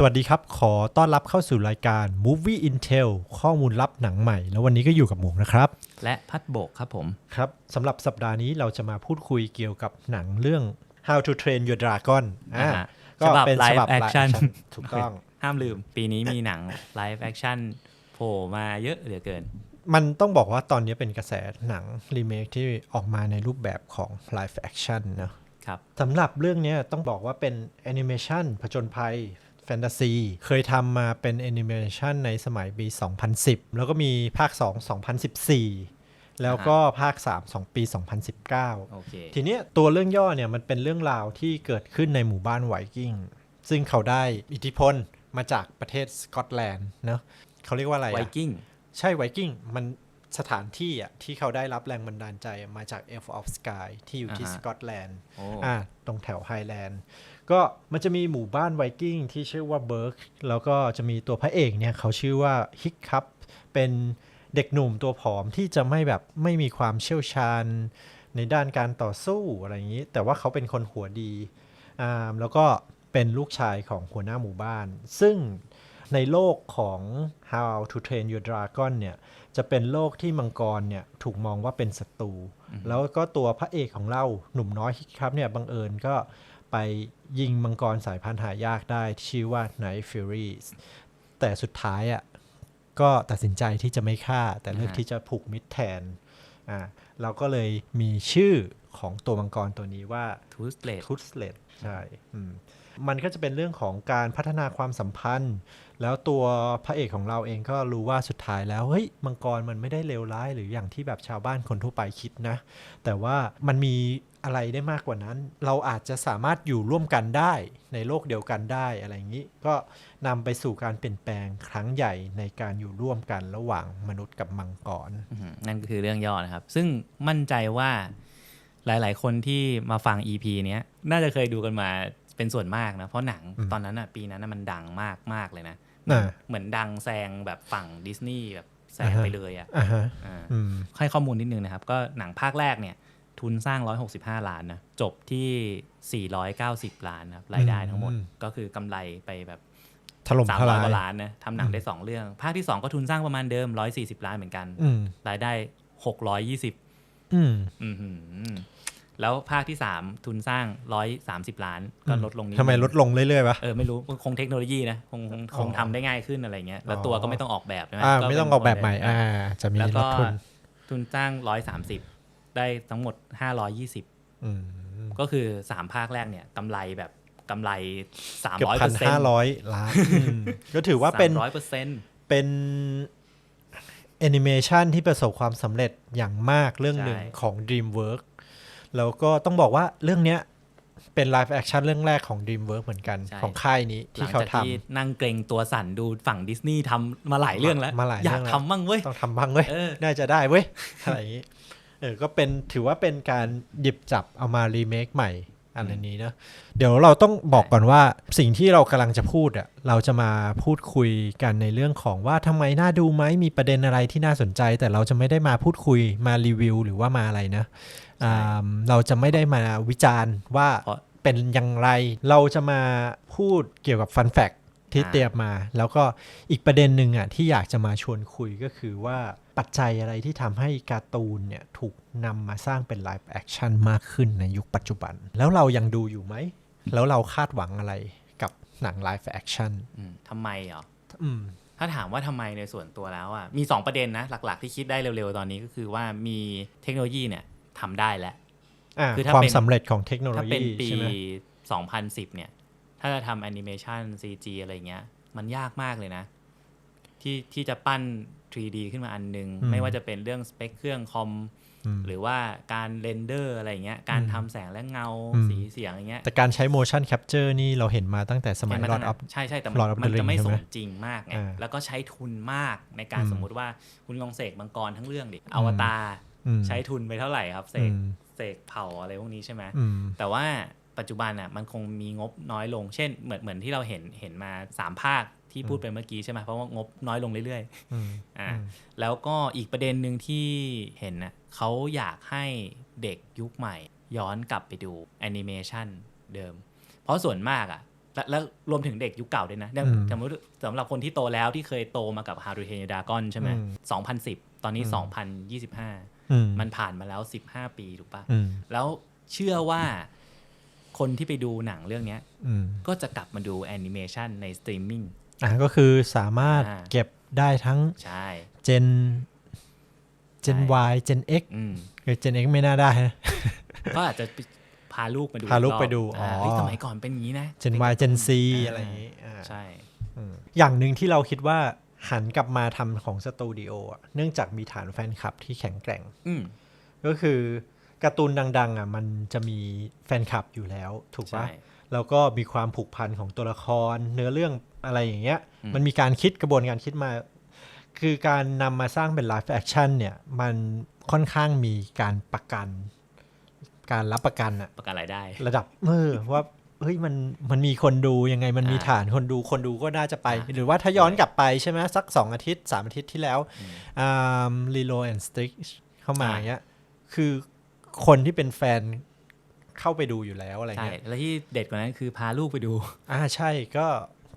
สวัสดีครับ ขอต้อนรับเข้าสู่รายการ Movie Intel ข้อมูลลับหนังใหม่ แล้ววันนี้ก็อยู่กับหมูนะครับ และพัดโบกครับผม ครับสำหรับสัปดาห์นี้เราจะมาพูดคุยเกี่ยวกับหนังเรื่อง How to Train Your Dragon อ่าอ่าฮะก็เป็นฉบับฉบับ live live action action ถูกต้อง ห้ามลืม ปีนี้มีหนังไลฟ์แอคชั่นโผล่มาเยอะเหลือเกิน มันต้องบอกว่าตอนนี้เป็นกระแสหนังรีเมคที่ออกมาในรูปแบบของ live action เนอะครับสำหรับเรื่องเนี้ยต้องบอกว่าเป็นแอนิเมชันผจญภัย แฟนตาซีเคยทำมาเป็นแอนิเมชันในสมัยปี 2010 แล้วก็มีภาค 2 2014แล้วก็ภาค 3 2 ปี 2019โอเคทีเนี้ยตัวเรื่องย่อเนี่ยมันเป็นเรื่องราวที่เกิดขึ้นในหมู่บ้านไวกิ้ง ซึ่งเขาได้อิทธิพลมาจากประเทศสกอตแลนด์เนอะเขาเรียกว่าอะไรไวอะกิ้งใช่ไวกิ้งมันสถานที่อะที่เขาได้รับแรงบันดาลใจมาจาก Elf of Sky ที่อยู่ที่อ่าสฮะกอตแลนด์โอ้อ่าตรงแถวไฮแลนด์ ก็มันจะมีหมู่บ้านไวกิ้งที่ชื่อว่าเบิร์กแล้วก็จะมีตัวพระเอกเนี่ยเขาชื่อว่าฮิกคัพเป็นเด็กหนุ่มตัวผอมที่จะไม่แบบไม่มีความเชี่ยวชาญในด้านการต่อสู้อะไรอย่างนี้ แต่ว่าเขาเป็นคนหัวดีอ่าแล้วก็เป็นลูกชายของหัวหน้าหมู่บ้าน ซึ่งในโลกของ How to Train Your Dragon เนี่ยจะเป็นโลกที่มังกรเนี่ยถูกมองว่าเป็นศัตรู แล้วก็ตัวพระเอกของเราหนุ่มน้อยครับเนี่ยบังเอิญก็ ไปยิงมังกรสายพันธุ์หายากได้ที่ชื่อว่า Night Furies แต่สุดท้ายอะก็ตัดสินใจที่จะไม่ฆ่า แต่เลือกอ่าฮะที่จะผูกมิตรแทนอ่าเราก็เลยมีชื่อของตัวมังกรตัวนี้ว่าทูสเลดทุตสเลดใช่อืมมันก็จะเป็นเรื่องของการพัฒนาความสัมพันธ์ แล้วตัวพระเอกของเราเองก็รู้ว่าสุดท้ายแล้วเฮ้ยมังกรมันไม่ได้เลวร้ายหรืออย่างที่แบบชาวบ้านคนทั่วไปคิดนะ แต่ว่ามันมี อะไรได้มากกว่านั้น เราอาจจะสามารถอยู่ร่วมกันได้ในโลกเดียวกันได้อะไรอย่างนี้ ก็นำไปสู่การเปลี่ยนแปลงครั้งใหญ่ในการอยู่ร่วมกันระหว่างมนุษย์กับมังกรอื้อหือนั่นก็คือเรื่องย่อนะครับ ซึ่งมั่นใจว่าหลาย ๆ คนที่มาฟัง EP เนี้ยน่าจะเคยดูกันมาเป็นส่วนมากนะ เพราะหนังอืมตอนนั้นอะปีนั้นน่ะมันดังมากมากเลยนะอ่าเหมือนดังแซงแบบฝั่งดิสนีย์แบบแซงอ่าฮะไปเลยอะอ่าฮะอ่าอืมให้ข้อมูลนิดนึงนะครับ ก็หนังภาคแรกเนี่ย ทุนสร้าง 165 ล้านนะจบที่ 490 ล้านนะครับรายได้ทั้งหมดอืมก็คือกำไรไปแบบถล่มทลาย300กว่าล้านนะทำหนังได้2เรื่อง ภาคที่2ก็ทุนสร้างประมาณเดิม 140 ล้านเหมือนกันอืมรายได้ 620อืมอือหือแล้วภาคที่ 3 ทุนสร้าง 130 ล้าน ก็ลดลงนิดทำไมนึงลดลงเรื่อยๆวะเออไม่รู้คงเทคโนโลยีนะคงคงคงอ๋อทำได้ง่ายขึ้นอะไรเงี้ยแล้วตัวก็ไม่ต้องออกแบบใช่ไหมอ่าก็ไม่เป็นต้องออกแบบใหม่โดลอ่าจะมีแล้วลก็ดทุนทุนสร้างร้อยสามสิบ ได้ทั้งหมดห้าร้อยยี่สิบอืมก็คือสามภาคแรกเนี่ยกำไรแบบกำไรสามเกือบร้อยพัเปนอร์เซ็นห้าต์ร้อยล้านอืมก็ถือว่าเป็นร้อยเปอร์เซ็นต์เป็นแอนิเมชันที่ประสบความสำเร็จอย่างมากเรื่องหนึ่งใช่ของ DreamWorks แล้วก็ต้องบอกว่าเรื่องเนี้ยเป็นไลฟ์แอคชั่นเรื่องแรกของ DreamWorks เหมือนกัน ของค่ายนี้หลัที่งเขาจากทที่นั่งเกรงตัวสั่นดูฝั่งดิสนีย์ทำมาหลายเรื่องแล้ว มาหลายอยากเรื่องแล้วทำมั่งเว้ยำต้องทำบ้างเว้ยเออน่าจะได้เว้ย อะไรอย่างนี้ เออก็เป็นถือว่าเป็นการหยิบจับเอามารีเมคใหม่อะไรนี้เนอะเดี๋ยวเราต้องบอกก่อนว่าสิ่งที่เรากำลังจะพูดอะเราจะมาพูดคุยกันในเรื่องของว่าทำไมน่าดูไหมมีประเด็นอะไรที่น่าสนใจ แต่เราจะไม่ได้มาพูดคุยมารีวิว หรือว่ามาอะไรนะอ่าเราจะไม่ได้มาวิจารณ์ว่าเพราะเป็นอย่างไร เราจะมาพูดเกี่ยวกับฟันแฟก ที่อ่าเตรียมมา แล้วก็อีกประเด็นหนึ่งอะที่อยากจะมาชวนคุยก็คือว่าปัจจัยอะไรที่ทำให้การ์ตูนเนี่ยถูกนำมาสร้างเป็นไลฟ์แอคชั่นมากขึ้นในยุคปัจจุบัน แล้วเรายังดูอยู่ไหม แล้วเราคาดหวังอะไรกับหนังไลฟ์แอคชั่นอืมทำไมเหรออืมถ้าถามว่าทำไมในส่วนตัวแล้วอะมี 2 ประเด็นนะ หลักๆที่คิดได้เร็วๆ ตอนนี้ก็คือว่ามีเทคโนโลยีเนี่ยทำได้แล้วอ่าคือถ้าความเป็นสำเร็จของเทคโนโลถ้าเป็นยีปีใช่ไหม2010 เนี่ย ถ้าจะทำแอนิเมชัน CG อะไรเงี้ย มันยากมากเลยนะ ที่ที่จะปั้น 3D ขึ้นมาอันนึง ไม่ว่าจะเป็นเรื่องสเปคเครื่องคอมอืมหรือว่าการเรนเดอร์อะไรเงี้ย การอืมทำแสงและเงาอืมสีเสียงอย่างเงี้ย แต่การใช้ motion capture นี่เราเห็นมาตั้งแต่สมัยเห็น Lord ตั้ง of แต่ใช่ใช่แต่ Lord of มัน the จะไม่ Ring สใช่มไหมจริงมากไงอ่าแล้วก็ใช้ทุนมากในการอืมสมมุติว่าคุณลองเสกมังกรทั้งเรื่องดิอวตารอืมใช้ทุนไปเท่าไหร่ครับเสกอืมเสกเผาอะไรพวกนี้ใช่ไหมอืมแต่ว่า ปัจจุบันอะมันคงมีงบน้อยลง เช่นเหมือนเหมือนที่เราเห็นเห็นมาสามภาคที่พูดไปเมื่อกี้ใช่ไหมเพราะว่างบน้อยลงเรื่อยอืมๆอ่าอืมแล้วก็อีกประเด็นหนึ่งที่เห็นนะเขาอยากให้เด็กยุคใหม่ ย้อนกลับไปดูแอนิเมชันเดิม เพราะส่วนมากอะและแล้วรวมถึงเด็กยุคเก่าด้วยนะอย่างอืมสมมติสำหรับคนที่โตแล้วที่เคยโตมากับ How to Train Your Dragon ใช่ไหมอืม2010ตอนนี้อืม2025อืมมันผ่านมาแล้ว15ปีถูกปะอืมแล้วเชื่อว่า คนที่ไปดูหนังเรื่องเนี้ยอืมก็จะกลับมาดูแอนิเมชันในสตรีมมิ่งอะก็คือสามารถอ่าเก็บได้ทั้งใช่เจนเจนใช่ Y เจน X อืมหรือเจน X ไม่น่าได้นะก็อาจจะพาลูกมาดูพาลูกอีรอบไปดูอ๋อาเฮ้ยสมัยก่อนเป็นอย่างนี้นะเจน Y เจน C าอะไรอย่างนี้อ่าใช่อืมอย่างหนึ่งที่เราคิดว่าหันกลับมาทำของสตูดิโออะเนื่องจากมีฐานแฟนคลับที่แข็งแกร่งอืมก็คือ การ์ตูนดัง ๆ อะ มันจะมีแฟนคลับอยู่แล้ว ถูกใช่ปะแล้วก็มีความผูกพันของตัวละคร เนื้อเรื่องอะไรอย่างเงี้ยอืมมันมีการคิดกระบวนการคิดมา คือการนำมาสร้างเป็นไลฟ์แอคชั่นเนี่ย มันค่อนข้างมีการประกัน การรับประกันอะประกันรายได้ ระดับเออว่าเฮ้ยมันมันมีคนดูยังไงมันมีอ่าฐานคนดูคนดูก็น่าจะไปอ่าหรือว่าถ้าย้อนกลับไปใช่ไหมสักสองอาทิตย์สามอาทิตย์ที่แล้วอ่าลีโลแอนด์สติ๊กเข้ามาอ่าอย่างเงี้ยคือ คนที่เป็นแฟนเข้าไปดูอยู่แล้วอะไรใช่เงี้ยแล้วที่เด็ดกว่านั้นคือพาลูกไปดู อ่าใช่ก็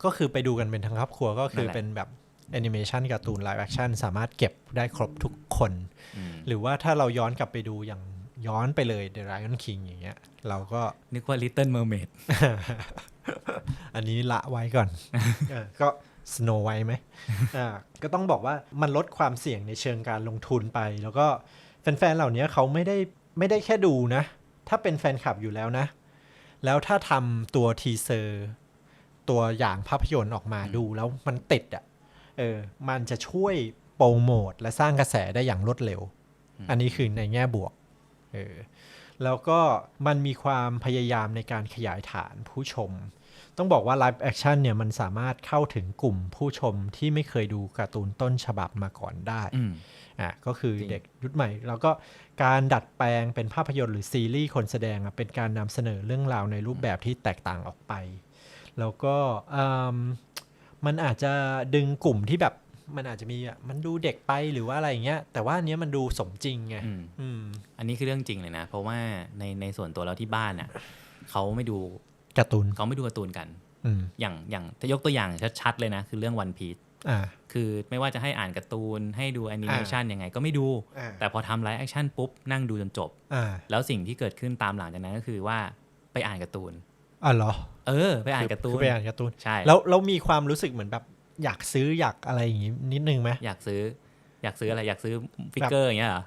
ก็คือไปดูกันเป็นทั้งครอบครัวก็คือนั่นแหละ เป็นแบบแอนิเมชันการ์ตูนไลฟ์แอคชั่นสามารถเก็บได้ครบทุกคน อืมหรือว่าถ้าเราย้อนกลับไปดูอย่างย้อนไปเลย The Lion King อย่างเงี้ย เราก็ นึกว่า Little Mermaid อันนี้ละไว้ก่อน เออก็สโนไว้ไหมอ่าก็ต้องบอกว่ามันลดความเสี่ยงในเชิงการลงทุนไป แล้วก็แฟนๆเหล่านี้เขาไม่ได้ ไม่ได้แค่ดูนะ ถ้าเป็นแฟนคลับอยู่แล้วนะ แล้วถ้าทำตัวทีเซอร์ตัวอย่างภาพยนตร์ออกมาดูแล้วมันติดอะ เออ มันจะช่วยโปรโมทและสร้างกระแสได้อย่างรวดเร็ว อันนี้คือในแง่บวก เออ แล้วก็มันมีความพยายามในการขยายฐานผู้ชม ต้องบอกว่า Live Action เนี่ยมันสามารถเข้าถึงกลุ่มผู้ชมที่ไม่เคยดูการ์ตูนต้นฉบับมาก่อนได้อืมอะก็คือจริงเด็กยุคใหม่ แล้วก็ การดัดแปลงเป็นภาพยนตร์หรือซีรีส์คนแสดงอะเป็นการนำเสนอเรื่องราวในรูปแบบที่แตกต่างออกไป แล้วก็อืมมันอาจจะดึงกลุ่มที่แบบมันอาจจะมีอะมันดูเด็กไปหรือว่าอะไรอย่างเงี้ย แต่ว่าอันเนี้ยมันดูสมจริงไงอืมอืมอันนี้คือเรื่องจริงเลยนะ เพราะว่าในในส่วนตัวเราที่บ้านอะเขาไม่ดูการ์ตูนเขาไม่ดูการ์ตูนกันอืมอย่างอย่างถ้ายกตัวอย่างชัดๆเลยนะ คือเรื่อง One Piece อ่า คือไม่ว่าจะให้อ่านการ์ตูนให้ดูแอนิเมชันยังไงก็ไม่ดูอ่าแต่พอทำไลฟ์แอคชั่นปุ๊บนั่งดูจนจบอ่าแล้วสิ่งที่เกิดขึ้นตามหลังจากนั้นก็คือว่าไปอ่านการ์ตูนอ่าเหรอ เออ ไปอ่านการ์ตูคืนไปอ่านการ์ตูนใช่แล้วเรามีความรู้สึกเหมือนแบบอยากซื้ออยากอะไรอย่างงี้นิดนึงไหมอยากซื้อ อยากซื้ออะไรอยากซื้อฟิกเกอร์อย่างเงี้ยเหรอ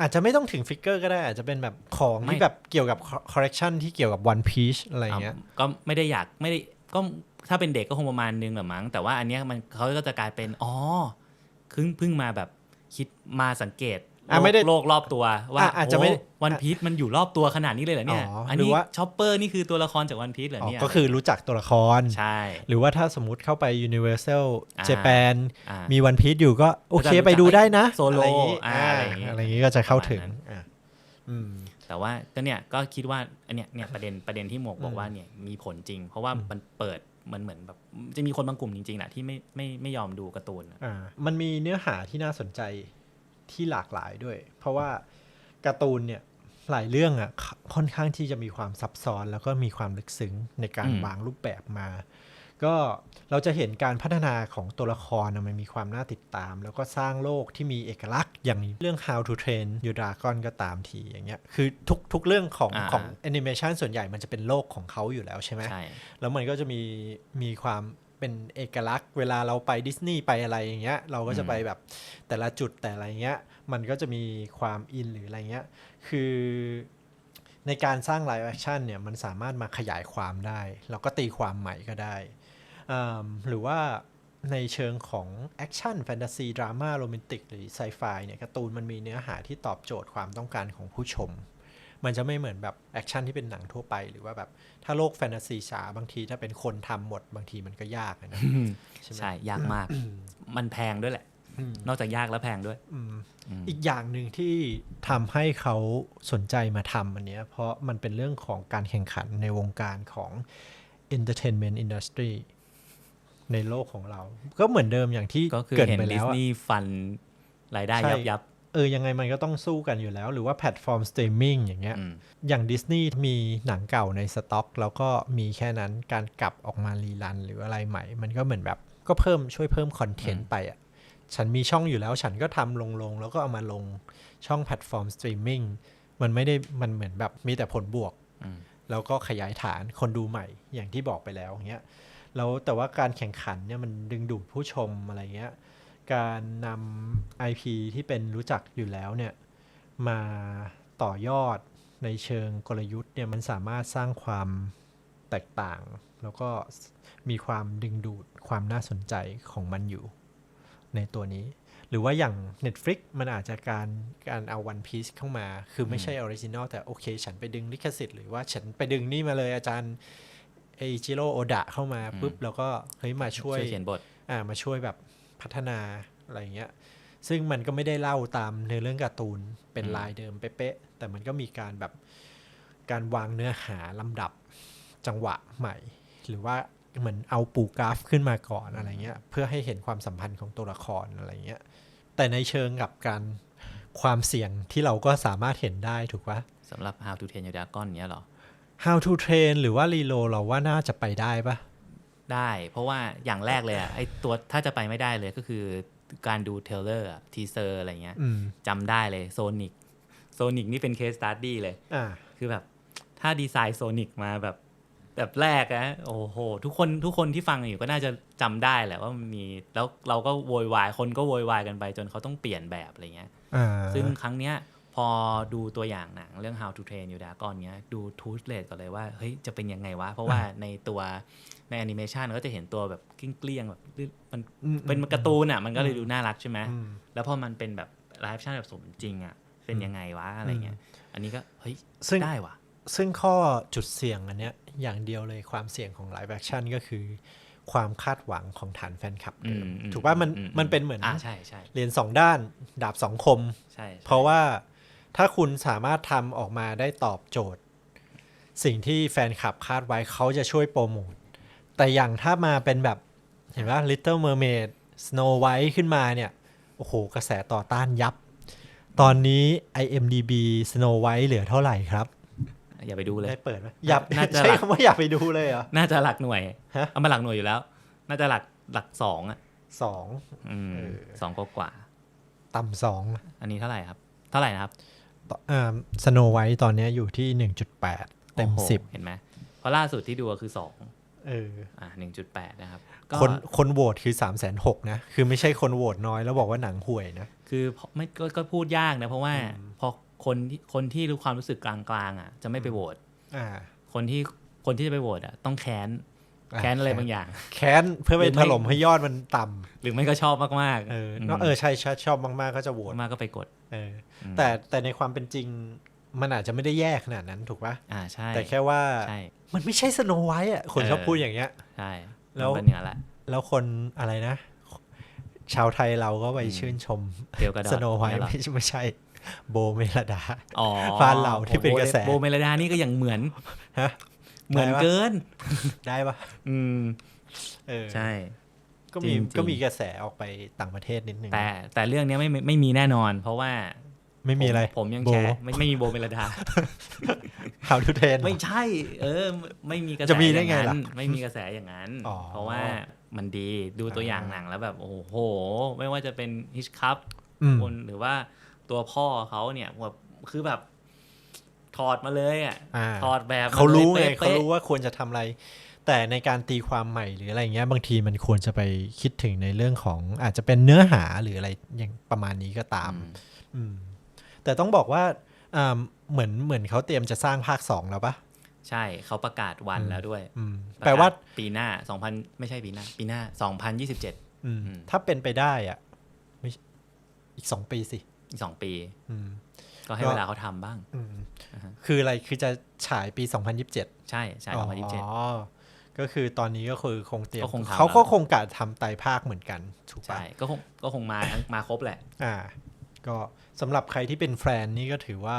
อาจจะไม่ต้องถึงฟิกเกอร์ก็ได้ อาจจะเป็นแบบของไม่ที่แบบเกี่ยวกับคอร์เรคชันที่เกี่ยวกับ One Piece อะไรอย่างเงี้ยอะก็ไม่ได้อยากไม่ได้ ก็ถ้าเป็นเด็กก็คงประมาณนึงแหละมั้งแต่ว่าอันเนี้ยมันเขาก็จะกลายเป็นอ๋อเพิ่งเพิ่งมาแบบคิดมาสังเกตอะไม่ได้โลกรอบตัวว่าอะอาจจะไม่วันพีชมันอยู่รอบตัวขนาดนี้เลยเหรอเนี่ยอ๋ออัอันหรืนี้อว่า ช็อปเปอร์นี่คือตัวละครจากวันพีชเหรออ๋อเนี่ยก็คือรู้จักตัวละคร ใช่ หรือว่าถ้าสมมติเข้าไป Universal อ่า Japan อ่า มี One Piece อยู่ก็โอเคก็จะรู้จักไปดูได้นะโซโลอะไรอย่างงี้อ่าอ่าอะไรอย่างงี้อะไรอย่างงี้ก็จะเข้าถึงประมาณนั้น อะอืม แต่ว่าก็เนี่ยก็คิดว่าอันเนี้ยเนี่ยประเด็นประเด็นที่หมวกบออืกมว่าเนี่ยมีผลจริง เพราะว่ามันเปิดมันเหมือนแบบจะมีคนบางกลุ่มจริงๆแหละที่ไม่ไม่ไม่ยอมดูการ์ตูนอะอ่ามันมีเนื้อหาที่น่าสนใจที่หลากหลายด้วย เพราะว่าการ์ตูนเนี่ยหลายเรื่องอะคค่อนข้างที่จะมีความซับซ้อนแล้วก็มีความลึกซึ้งในการวางรูปแบบมา ก็เราจะเห็นการพัฒนาของตัวละครนะมันมีความน่าติดตาม แล้วก็สร้างโลกที่มีเอกลักษณ์อย่างเรื่อง How to Train Your Dragon ก็ตามทีอย่างเงี้ยคือทุกทุกเรื่องของอ่าของแอนิเมชันส่วนใหญ่มันจะเป็นโลกของเขาอยู่แล้วใช่ไหมใช่แล้วมันก็จะมีมีความเป็นเอกลักษณ์ เวลาเราไปดิสนีย์ไปอะไรอย่างเงี้ยเราก็จะไปแบบแต่ละจุดแต่อะไรเงี้ยมันก็จะมีความอินหรืออะไรเงี้ยคือในการสร้างไลฟ์แอคชั่นเนี่ยมันสามารถมาขยายความได้ แล้วก็ตีความใหม่ก็ได้อืม หรือว่าในเชิงของแอคชั่นแฟนตาซีดราม่าโรแมนติกหรือไซไฟเนี่ยการ์ตูนมันมีเนื้อหาที่ตอบโจทย์ความต้องการของผู้ชม มันจะไม่เหมือนแบบแอคชั่นที่เป็นหนังทั่วไป หรือว่าแบบถ้าโลกแฟนตาซีจ๋าบางทีถ้าเป็นคนทำหมดบางทีมันก็ยากอะนะใช่ไหมใช่ยากมาก มันแพงด้วยแหละอืมนอกจากยากแล้วแพงด้วยอืมอืมอีกอย่างหนึ่งที่ทำให้เขาสนใจมาทำอันเนี้ยเพราะมันเป็นเรื่องของการแข่งขันในวงการของ entertainment industry ในโลกของเรา ก็เหมือนเดิมอย่างที่ก็คือเกิดเห็นไปดิแล้สวอะนีย์ฟันรายได้ใช่ยับยับเออ ยังไงมันก็ต้องสู้กันอยู่แล้ว หรือว่าแพลตฟอร์มสตรีมมิ่งอย่างเงี้ยอืมอย่างดิสนีย์มีหนังเก่าในสต็อก แล้วก็มีแค่นั้นการกลับออกมารีรันหรืออะไรใหม่ มันก็เหมือนแบบ ก็เพิ่มช่วยเพิ่มคอนเทนต์ไปอะ ฉันมีช่องอยู่แล้วฉันก็ทำลงลงๆแล้วก็เอามาลงช่องแพลตฟอร์มสตรีมมิ่งมันไม่ได้มันเหมือนแบบมีแต่ผลบวกอืมแล้วก็ขยายฐานคนดูใหม่อย่างที่บอกไปแล้วเงี้ย แล้วแต่ว่าการแข่งขันเนี่ยมันดึงดูดผู้ชมอะไรเงี้ย การนำ IP ที่เป็นรู้จักอยู่แล้วเนี่ยมาต่อยอดในเชิงกลยุทธ์เนี่ยมันสามารถสร้างความแตกต่าง แล้วก็มีความดึงดูดความน่าสนใจของมันอยู่ในตัวนี้ หรือว่าอย่าง Netflix มันอาจจะการการเอา One Piece เข้ามา คือไม่ใช่ออริจินอลแต่โอเค ฉันไปดึงลิขสิทธิ์หรือว่าฉันไปดึงนี่มาเลยอาจารย์ เอจิโร่โอดะเข้ามาปุ๊บแล้วก็เฮ้ยมาช่วยช่วยเขียนบทอ่ามาช่วยแบบพัฒนาอะไรอย่างเงี้ย ซึ่งมันก็ไม่ได้เล่าตามเนื้อเรื่องการ์ตูนเป็นอืมลายเดิมเป๊ะๆแต่มันก็มีการแบบการวางเนื้อหาลำดับจังหวะใหม่ หรือว่าเหมือนเอาปูกราฟขึ้นมาก่อนอะไรเงี้ย เพื่อให้เห็นความสัมพันธ์ของตัวละครอะไรเงี้ย แต่ในเชิงกับการความเสี่ยงที่เราก็สามารถเห็นได้ถูกปะสำหรับ How to Train Your Dragon เนี้ยเหรอ How to Train หรือว่า Reload เราว่าน่าจะไปได้ปะได้ เพราะว่าอย่างแรกเลยอะไอตัวถ้าจะไปไม่ได้เลยก็คือการดูเทเลอร์ทีเซอร์อะไรเงี้ยอืมจำได้เลยโซนิกโซนิกนี่เป็นเคสสตาร์ดี้เลยอ่าคือแบบถ้าดีไซน์โซนิกมาแบบแบบแรกนะโอ้โห ทุกคนทุกคนที่ฟังอยู่ก็น่าจะจำได้แหละว่ามันมีแล้วเราก็โวยวายคนก็โวยวายกันไปจนเขาต้องเปลี่ยนแบบอะไรเงี้ยอ่าซึ่งครั้งเนี้ย พอดูตัวอย่างหนังเรื่อง How to Train Your Dragon เนี้ยดูทูสเลตก่อนเลยว่าเฮ้ยจะเป็นยังไงวะ เพราะว่าในตัวในแอนิเมชันก็จะเห็นตัวแบบเกลี้ยงๆแบบมันอืมเป็นการ์ตูนอะมันก็เลยดูน่ารักใช่ไหมอืมแล้วพอมันเป็นแบบไลฟ์ชั่นแบบสมจริงอะเป็นยังไงวะอะไรเงี้ยอันนี้ก็เฮ้ยซึ่งได้ว่ะซึ่งข้อจุดเสี่ยงอันเนี้ยอย่างเดียวเลยความเสี่ยงของไลฟ์แอคชั่นก็คือความคาดหวังของฐานแฟนคลับเดิมอืมอืมถูกว่ามันอืมมันเป็นเหมือนอ่าใช่ใช่เรียนสองด้านดาบสองคมใช่ใช่เพราะว่า ถ้าคุณสามารถทำออกมาได้ตอบโจทย์ สิ่งที่แฟนคลับคาดไว้เขาจะช่วยโปรโมทแต่อย่างถ้ามาเป็นแบบเห็นว่า Little Mermaid Snow White ขึ้นมาเนี่ย โอ้โห กระแสต่อต้านยับ ตอนนี้ IMDB Snow White เหลือเท่าไหร่ครับ อย่าไปดูเลย ได้เปิดไหมอย่าน่าจะใช้หลักคำว่าอย่าไปดูเลยเหรอ น่าจะหลักหน่วยฮะเอามาหลักหน่วยอยู่แล้ว น่าจะหลักหลักสองอะสองอืมเออสองกว่า ต่ำสองๆอันนี้เท่าไหร่ครับ เท่าไหร่นะครับ สโนไวท์ตอนเนี้ยอยู่ที่หนึ่งจุดแปดเต็มโอ้โหสิบเห็นไหมเพราะล่าสุดที่ดูก็คือสองเอออ่าหนึ่งจุดแปดนะครับก็คนคนโหวตคือ3ามแสนหกนะ คือไม่ใช่คนโหวตน้อยแล้วบอกว่าหนังห่วยนะ คือพอไม่ก็ก็พูดยากนะ เพราะว่าพอคนที่คนที่รู้ความรู้สึกกลางๆอะ จะไม่ไปโหวตอ่า คนที่คนที่จะไปโหวตอะต้องแค้นอ่าแค้นอะไรบางอย่าง แค้นเพื่อไปหรือไม่ถล่มให้ยอดมันต่หรือไม่ก็ชอบมากำๆเออมเนอะเออใช่ใช่ชอบมากๆก็จะโหวตมากก็ไปกด เอออม แต่แต่ในความเป็นจริงมันอาจจะไม่ได้แย่ขนาดนั้นถูกปะอ่าใช่ แต่แค่ว่าใช่มันไม่ใช่สโนไวท์อะคนเออชอบพูดอย่างเงี้ยใช่แล้วมันเป็นอย่างนั้นแหละแล้วคนอะไรนะ ชาวไทยเราก็ไปชื่นชมเดียวกระดอสดโนไวท์เนี่ยเหรอไม่ใช่ไม่ใช่โบเมลดาอ๋อบ้านเราที่เป็นกระแส โบเมลดานี่ก็ยังเหมือนฮะเหมือนได้ปะเกิน ได้ปะอืม เออ ใช่ ก็มีจริงๆก็มีกระแสออกไปต่างประเทศนิดนึง แต่แต่เรื่องเนี้ยไม่ไม่ไม่มีแน่นอน เพราะว่า ไม่มีอะไร ผมผมยังโบแชร์ไม่ไม่มีโบเมลดา How to Train ไม่ใช่ เออ ไม่มีกระแสจะมีได้อย่างไงล่ะนั้นไม่มีกระแสอย่างนั้นอ๋อเพราะว่ามันดีดูตัวอย่างหนังแล้วแบบโอ้โห ไม่ว่าจะเป็นฮิชคัพอืมคนหรือว่าตัวพ่อเขาเนี่ยแบบคือแบบถอดมาเลยอะอ่าถอดแบบมเขารู้ลไงยเขาป๊ะๆรู้ว่าควรจะทำอะไร แต่ในการตีความใหม่หรืออะไรเงี้ยบางทีมันควรจะไปคิดถึงในเรื่องของอาจจะเป็นเนื้อหาหรืออะไรอย่างประมาณนี้ก็ตาม อืมอืม แต่ต้องบอกว่าอ่าเหมือนเหมือนเขาเตรียมจะสร้างภาคสองแล้วปะใช่เขาประกาศวันอืมแล้วด้วยอืมประกศแปลว่าปีหน้าสองพันไม่ใช่ปีหน้า ปีหน้าสองพันยี่สิบเจ็ดอืมอืมถ้าเป็นไปได้อะไม่อีกสองปีสิ อีกสองปีอืมก็ให้ก็เวลาเขาทำบ้างอืมอ่าฮะคืออะไรคือจะฉายปี 2027 ใช่ใช่สองพันยี่สิบเจ็ดอ๋อก็คือตอนนี้ก็คือคงเตรียมก็คงทำเขาก็แล้วคงกะทำไตรภาคเหมือนกันถูกปะใช่ก็คงก็คงมาทั้งมาครบแหละ อ่า ก็ สำหรับใครที่เป็นแฟนนี่ก็ถือว่า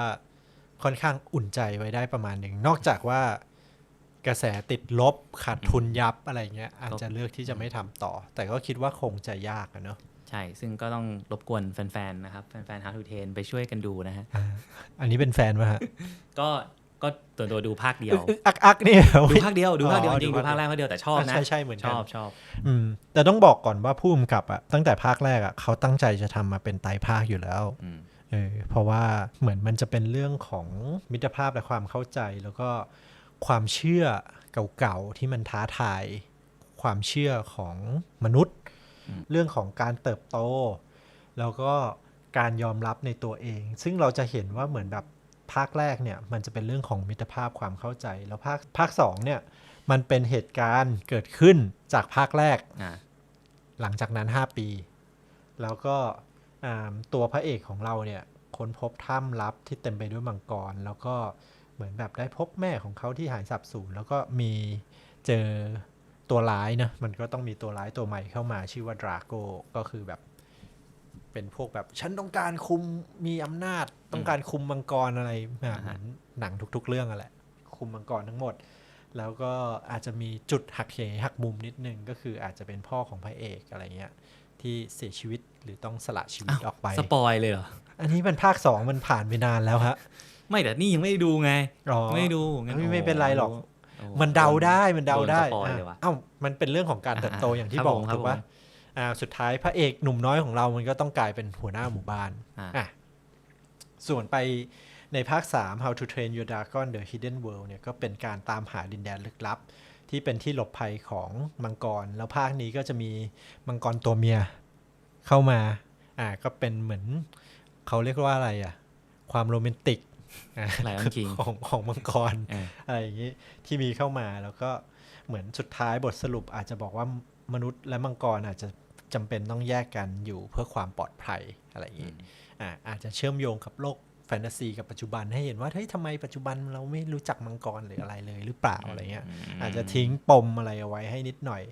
ค่อนข้างอุ่นใจไว้ได้ประมาณหนึ่ง นอกจากว่ากระแสติดลบขาดทุนยับอะไรเงี้ย อาจจะเลือกที่จะไม่ทำต่อ แต่ก็คิดว่าคงจะยากอะเนาะใใช่ ซึ่งก็ต้องรบกวนแฟนๆนะครับแฟนๆ How to Train ไปช่วยกันดูนะฮะอ่าอันนี้เป็นแฟนป่ะฮะก็ก็ตัวตัวดูภาคเดียวอึกอักอักนี่ดูภาคเดียวดูภาคเดียวอ๋อจริงดูดูภาคภาคแรกภาคเดียวแต่ชอบนะใช่ใช่เหมือนชกันอบชอบอืมแต่ต้องบอกก่อนว่าผู้กำกับอะตั้งแต่ภาคแรกอะเขาตั้งใจจะทำมาเป็นไตรภาคอยู่แล้วอืม เออเพราะว่าเหมือนมันจะเป็นเรื่องของมิตรภาพและความเข้าใจ แล้วก็ความเชื่อเก่าๆที่มันท้าทาย ความเชื่อของมนุษย์ เรื่องของการเติบโต แล้วก็การยอมรับในตัวเอง ซึ่งเราจะเห็นว่าเหมือนแบบภาคแรกเนี่ยมันจะเป็นเรื่องของมิตรภาพความเข้าใจ แล้วภาคภาคสองเนี่ยมันเป็นเหตุการณ์เกิดขึ้นจากภาคแรกอ่าหลังจากนั้น 5 ปี แล้วก็อ่า ตัวพระเอกของเราเนี่ยค้นพบถ้ำลับที่เต็มไปด้วยมังกร แล้วก็เหมือนแบบได้พบแม่ของเขาที่หายสับสูญแล้วก็มีเจอตัวร้ายนะมันก็ต้องมีตัวร้ายตัวใหม่เข้ามาชื่อว่าดราโกก็คือแบบ เป็นพวกแบบฉันต้องการคุมมีอำนาจต้องการคุมมังกรอะไรอะเหมือนหนังทุก ๆ เรื่องอะแหละคุมมังกรทั้งหมด แล้วก็อาจจะมีจุดหักเหหักมุมนิดนึงก็คืออาจจะเป็นพ่อของพระเอกอะไรเงี้ย ที่เสียชีวิตหรือต้องสละชีวิตออกไป สปอยเลยเหรอ อันนี้เป็นภาคสองมันผ่านไปนานแล้วฮะ ไม่แต่นี่ยังไม่ได้ดูไงอ๋อไม่ได้ดูงั้นไม่ไม่เป็นไรหรอกโอ้มันเดาได้มันเดาได้โนสปอยเลยว่ะเอ้ามันเป็นเรื่องของการเติบโตอ่าอย่างที่ครับบอกผมครับถูกปะผมอ่าสุดท้ายพระเอกหนุ่มน้อยของเรามันก็ต้องกลายเป็นหัวหน้าหมู่บ้านอ่าอะส่วนไปในภาค 3 How to Train Your Dragon The Hidden World เนี่ยก็เป็นการตามหาดินแดนลึกลับ ที่เป็นที่หลบภัยของมังกร แล้วภาคนี้ก็จะมีมังกรตัวเมียเข้ามา อ่าก็เป็นเหมือนเขาเรียกว่าอะไรอะ ความโรแมนติกอะ Lion King ของของมังกรเอออะไรอย่างนี้ที่มีเข้ามาแล้วก็เหมือนสุดท้ายบทสรุปอาจจะบอกว่ามนุษย์และมังกรอาจจะจำเป็นต้องแยกกันอยู่เพื่อความปลอดภัยอะไรอย่างนี้อ่าอาจจะเชื่อมโยงกับโลก แฟนตาซีกับปัจจุบันให้เห็นว่าเฮ้ยทำไมปัจจุบันเราไม่รู้จักมังกรหรืออะไรเลยหรือเปล่าอะไรเงี้ยอาจจะทิ้งปมอะไรเอาไว้ให้นิดหน่อย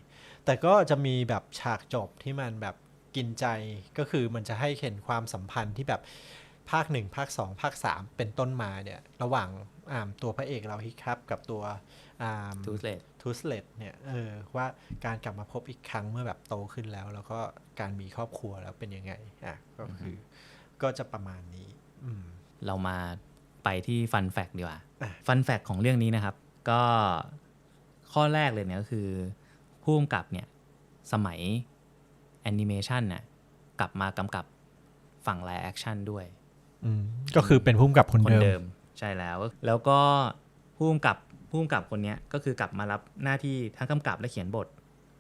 แต่ก็จะมีแบบฉากจบที่มันแบบกินใจก็คือมันจะให้เห็นความสัมพันธ์ที่แบบภาคหนึ่งภาคสองภาคสามเป็นต้นมาเนี่ย ระหว่างอ่าตัวพระเอกเราฮิครับกับตัวอ่าทูสเลตทูสเลตเนี่ยเออว่าการกลับมาพบอีกครั้งเมื่อแบบโตขึ้นแล้ว แล้วก็การมีครอบครัวแล้วเป็นยังไงอะก็คืออก็จะประมาณนี้ อืม เรามาไปที่ฟันแฟกดีกว่าอะฟันแฟกของเรื่องนี้นะครับ ก็ข้อแรกเลยเนี่ยก็คือผู้กำกับเนี่ยสมัยแอนิเมชันน่ะกลับมากำกับฝั่งไลฟ์แอคชั่นด้วยอืมก็คือเป็นผู้กำกับคนคนเดิเดิมมใช่แล้ว แล้วก็ผู้กำกับผู้กำกับคนเนี้ยก็คือกลับมารับหน้าที่ทั้งกำกับและเขียนบท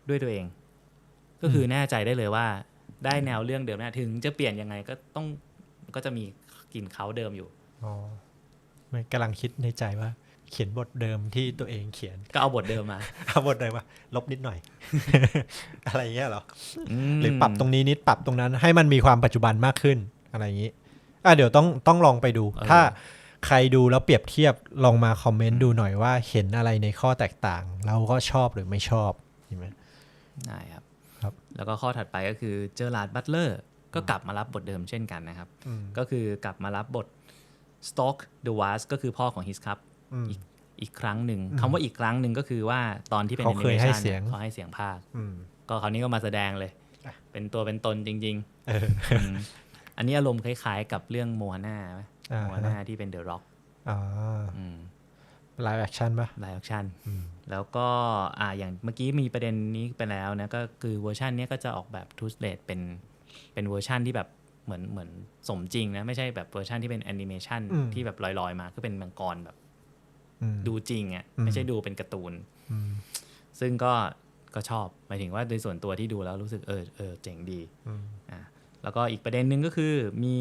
ด้วยตัวเอง ก็คือแน่ใจได้เลยว่า ได้แนวเรื่องเดิมนะถึงจะเปลี่ยนยังไงก็ต้องก็จะมี กลิ่นเขาเดิมอยู่อ๋อไม่กำลังคิดในใจว่า เขียนบทเดิมที่ตัวเองเขียนก็เอาบทเดิมมา เอาบทไหนมาลบนิดหน่อย อะไรเงี้ยเหรอมหรือปรับตรงนี้นิดปรับตรงนั้น ให้มันมีความปัจจุบันมากขึ้นอะไรอย่างนี้อะเดี๋ยวต้องต้องลองไปดู ถ้าใครดูแล้วเปรียบเทียบลองมาคอมเมนต์ดูหน่อยว่าเห็นอะไรในข้อแตกต่าง เราก็ชอบหรือไม่ชอบเห็นไหมได้ครับครับ แล้วก็ข้อถัดไปก็คือเจอร์ลาร์ดบัตเลอร์ ก็กลับมารับบทเดิมเช่นกันนะครับอืมก็คือกลับมารับบท Stock the Wars ก็คือพ่อของฮิสครับอืมอีกอีกครั้งหนึ่งคำว่าอีกครั้งหนึ่งก็คือว่าตอนที่เป็นเขาเคยให้ animation เสียงเขาให้เสียงภาคอืมก็คราวนี้ก็มาแสดงเลยอะเป็นตัวเป็นตนจริงเออๆอืมอันนี้อารมณ์คล้ายๆ กับเรื่องโมนาไหมอ่าโมนาที่เป็นเดอะร็อกอ่าไลฟ์แอคชั่นปะไลฟ์แอคชั่นอืมแล้วก็อ่าอย่างเมื่อกี้มีประเด็นนี้ไปแล้วนะ ก็คือเวอร์ชันเนี้ยก็จะออกแบบทูสเลตเป็น เป็นเวอร์ชันที่แบบเหมือนเหมือนสมจริงนะไม่ใช่แบบเวอร์ชันที่เป็นแอนิเมชันที่แบบลอยๆมาคือเป็นมังกรแบบอืมดูจริงอะอืมไม่ใช่ดูเป็นการ์ตูนอืมซึ่งก็ก็ชอบหมายถึงว่าโดยส่วนตัวที่ดูแล้วรู้สึกเออเออเจ๋งดีอืมอ่าแล้วก็อีกประเด็นหนึ่งก็คือมี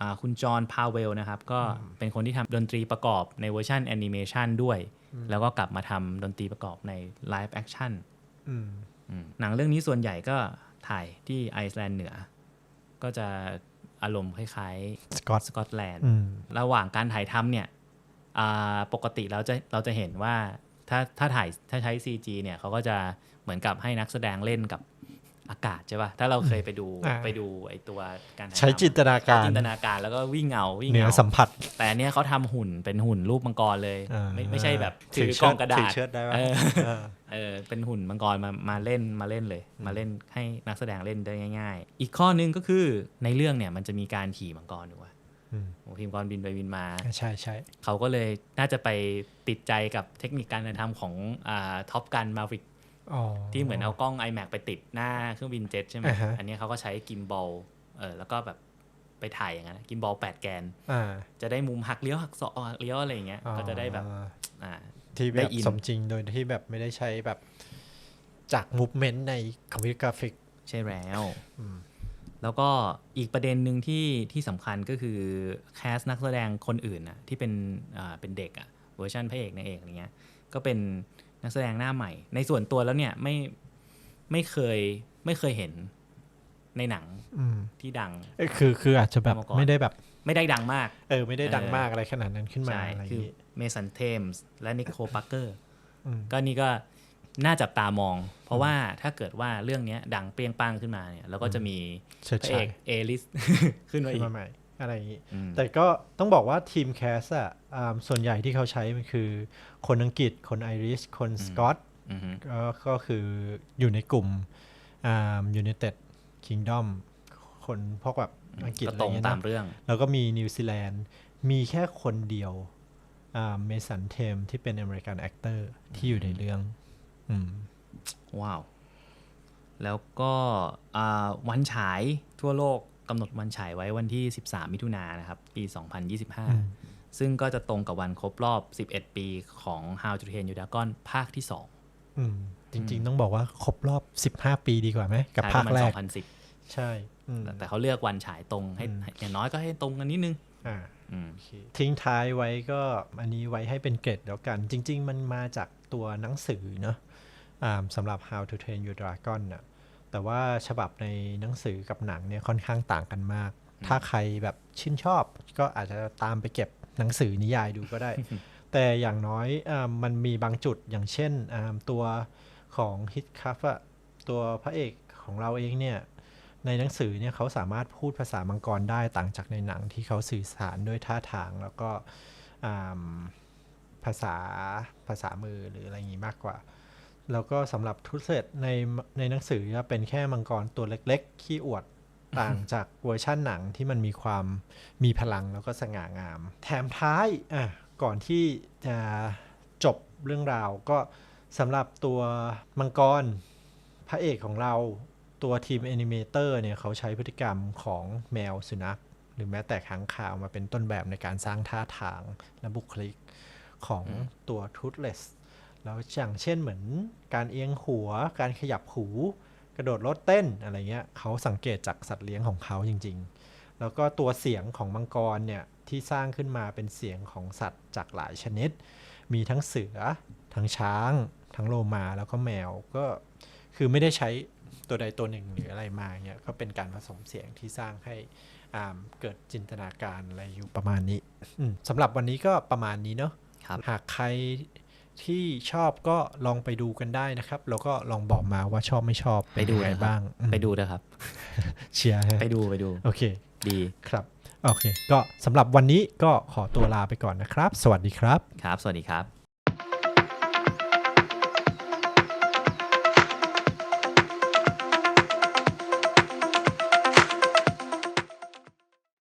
อ่าคุณจอห์นพาวเวลนะครับ ก็เป็นคนที่ทำดนตรีประกอบในเวอร์ชันแอนิเมชันด้วย แล้วก็กลับมาทำดนตรีประกอบในไลฟ์แอคชั่นอืมหนังเรื่องนี้ส่วนใหญ่ก็ถ่ายที่ไอซ์แลนด์เหนือ ก็จะอารมณ์คล้ายสกอตๆสกอตแลนด์อืมระหว่างการถ่ายทำเนี่ยอ่าปกติเราจะเราจะเห็นว่าถ้าถ้าถ่ายถ้าใช้ CG เนี่ยเขาก็จะเหมือนกับให้นักแสดงเล่นกับ อากาศใช่ป่ะถ้าเราเคยไปดูอ่าไปดูไอตัวการถ่ายใช้ทำจินตนาการจินตนาการแล้วก็วิ่งเงาวิ่งเหนือเงาสัมผัส แต่อันเนี้ยเขาทำหุ่นเป็นหุ่นรูปมังกรเลยอ่าไม่ไม่ใช่แบบถืถืออกล่องกระดาถืษอเชิดได้ปะเออเออเออเป็นหุ่นมังกรมามาเล่นมาเล่นเลย มาเล่นให้นักแสดงเล่นได้ง่าย ๆ อีกข้อนึงก็คือในเรื่องเนี่ยมันจะมีการขี่มังกรอยู่ว่ะอืมโอ้ทีมมังกรบินไปบินมาใช่ใช่เขาก็เลยน่าจะไปติดใจกับเทคนิคการเดินทางของอ่าท็อปกันมาวิกอ๋อ ที่เหมือนเอากล้อง iMac ไปติดหน้าเครื่องบินเจ็ตใช่ไหมอ่าฮะอันนี้เขาก็ใช้กิมบอลเออแล้วก็แบบไปถ่ายอย่างนั้นกิมบอลแปดแกนอ่าจะได้มุมหักเลี้ยวหักศอกหักเลี้ยวอะไรอย่างเงี้ยก็จะได้แบบอ่าอ่าที่แบได้บอินสมจริงโดยที่แบบไม่ได้ใช้แบบจากมูฟเมนต์ในคอมพิวเตอร์กราฟิก ใช่แล้วอืมแล้วก็อีกประเด็นหนึ่งที่ที่สำคัญก็คือแคสนักแสดงคนอื่นน่ะที่เป็นอ่าเป็นเด็กอะเวอร์ชันพระเอกนางเอกอะไรเงี้ยก็เป็น นักแสดงหน้าใหม่ ในส่วนตัวแล้วเนี่ยไม่ไม่เคยไม่เคยเห็นในหนังอืมที่ดังเอ้ยคือคืออาจจะแบบมาก่อนไม่ได้แบบ ไม่ได้ดังมาก เออ ไม่ได้ดังเออมากอะไรขนาดนั้นขึ้นมาใช่อะไรอย่างคืองี้เมสันเทมส์และนิโคปักเกอร์อืมก็นี่ก็น่าจับตามอง เพราะว่าถ้าเกิดว่าเรื่องเนี้ยดังเปรี้ยงป้างขึ้นมาเนี่ยเราก็จะมีเชิดพระฉาเอยกเอลิสขึ้นมาขึ้อีนกมาใหม่ อะไรอย่างงี้อืมแต่ก็ต้องบอกว่าทีมแคสอะอ่าส่วนใหญ่ที่เขาใช้มันคือ คนอังกฤษ คนไอริช คนสกอตอือฮึก็ก็คืออยู่ในกลุ่มอ่า United Kingdom คนพวกแบบอังกฤษก็อะไรตรงเงี้ยตามนะเรื่อง แล้วก็มีนิวซีแลนด์ มีแค่คนเดียวอ่าเมสันเทมที่เป็นอเมริกันแอคเตอร์ที่อยู่ในเรื่องอืมว้าว แล้วก็อ่าวันฉายทั่วโลก กำหนดวันฉายไว้วันที่ 13 มิถุนายนนะครับ ปี 2025 ซึ่งก็จะตรงกับวันครบรอบ 11 ปีของ How to Train Your Dragon ภาคที่2อืมจริง ๆ ต้องบอกว่าครบรอบ 15 ปีดีกว่าไหม กับฉายภาคประมาณแรก2010 ใช่อืมแต่เขาเลือกวันฉายตรงให้อืมให้อย่างน้อยก็ให้ตรงกันนิดนึงอ่าอืมโอเคทิ้งท้ายไว้ก็อันนี้ไว้ให้เป็นเกร็ดแล้วกัน จริง ๆ มันมาจากตัวหนังสือเนอะอ่าสำหรับ How to Train Your Dragon น่ะ แต่ว่าฉบับในหนังสือกับหนังเนี่ยค่อนข้างต่างกันมาก ถ้าใครแบบชื่นชอบ ก็อาจจะตามไปเก็บหนังสือนิยายดูก็ได้ แต่อย่างน้อยอามันมีบางจุดอย่างเช่นอ่าตัวของฮิตคัฟอะตัวพระเอกของเราเองเนี่ยในหนังสือเนี่ยเขาสามารถพูดภาษามังกรได้ต่างจากในหนังที่เขาสื่อสารด้วยท่าทางแล้วก็อ่าภาษาภาษามือหรืออะไรอย่างนี้มากกว่า แล้วก็สำหรับทุเรศในในหนังสือจะเป็นแค่มังกรตัวเล็กๆ ขี้อวดต่างจากเวอร์ชั่นหนังที่มันมีความมีพลังแล้วก็สง่างาม แถมท้ายอะก่อนที่จะจบเรื่องราวก็สำหรับตัวมังกรพระเอกของเราตัวทีมแอนิเมเตอร์เนี่ยเขาใช้พฤติกรรมของแมวสุนัข หรือแม้แต่ค้างคาวมาเป็นต้นแบบในการสร้างท่าทางและบุคลิกของตัวทูตเลส แล้วอย่างเช่นเหมือนการเอียงหัว การขยับหู กระโดดรถเต้นอะไรเงี้ยเขาสังเกตจากสัตว์เลี้ยงของเขาจริง ๆ แล้วก็ตัวเสียงของมังกรเนี่ยที่สร้างขึ้นมาเป็นเสียงของสัตว์จากหลายชนิด มีทั้งเสือ ทั้งช้าง ทั้งโลมาแล้วก็แมวก็คือไม่ได้ใช้ตัวใดตัวหนึ่งหรืออะไรมาเนี่ยก็เป็นการผสมเสียงที่สร้างให้อ่าเกิดจินตนาการอะไรอยู่ประมาณนี้อืมสำหรับวันนี้ก็ประมาณนี้เนาะครับหากใคร ที่ชอบก็ลองไปดูกันได้นะครับ แล้วก็ลองบอกมาว่าชอบไม่ชอบไปดูยังไงนะครับบ้างอืมไปดูนะครับ เชียร์ฮะไปดูไปดู โอเค ดีครับ โอเค ก็สำหรับวันนี้ก็ขอตัวลาไปก่อนนะครับ สวัสดีครับ ครับ สวัสดีครับ